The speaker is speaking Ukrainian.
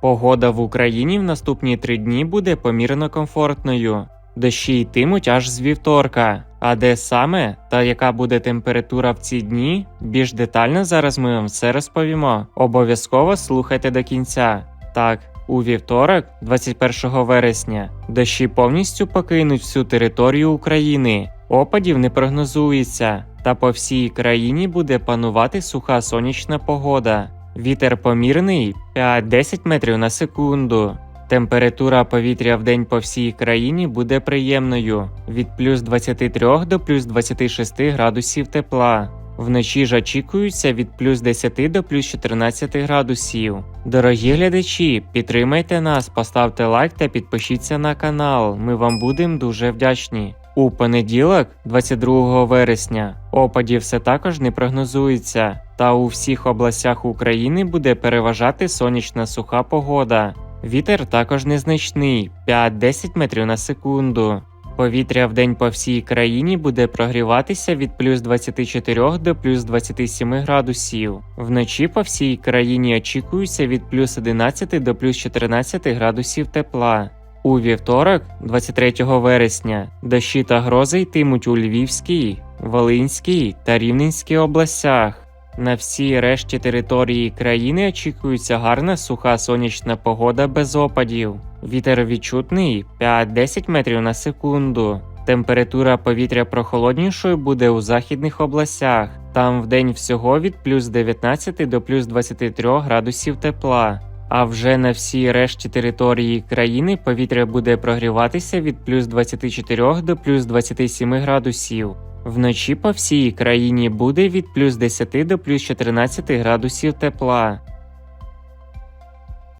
Погода в Україні в наступні три дні буде помірно комфортною. Дощі йтимуть аж з вівторка. А де саме та яка буде температура в ці дні? Більш детально зараз ми вам все розповімо. Обов'язково слухайте до кінця. Так, у вівторок, 21 вересня, дощі повністю покинуть всю територію України. Опадів не прогнозується, та по всій країні буде панувати суха сонячна погода. Вітер помірний 5-10 метрів на секунду. Температура повітря в день по всій країні буде приємною від плюс 23 до плюс 26 градусів тепла. Вночі ж очікується від плюс 10 до плюс 14 градусів. Дорогі глядачі, підтримайте нас, поставте лайк та підпишіться на канал. Ми вам будемо дуже вдячні. У понеділок, 22 вересня, опадів все також не прогнозується, та у всіх областях України буде переважати сонячна суха погода. Вітер також незначний 5-10 метрів на секунду. Повітря в день по всій країні буде прогріватися від плюс 24 до плюс 27 градусів. Вночі по всій країні очікується від плюс 11 до плюс 14 градусів тепла. У вівторок, 23 вересня, дощі та грози йтимуть у Львівській, Волинській та Рівненській областях. На всій решті території країни очікується гарна суха сонячна погода без опадів. Вітер відчутний 5-10 метрів на секунду. Температура повітря прохолоднішою буде у західних областях. Там вдень всього від плюс 19 до плюс 23 градусів тепла. А вже на всій решті території країни повітря буде прогріватися від плюс 24 до плюс 27 градусів. Вночі по всій країні буде від плюс 10 до плюс 14 градусів тепла.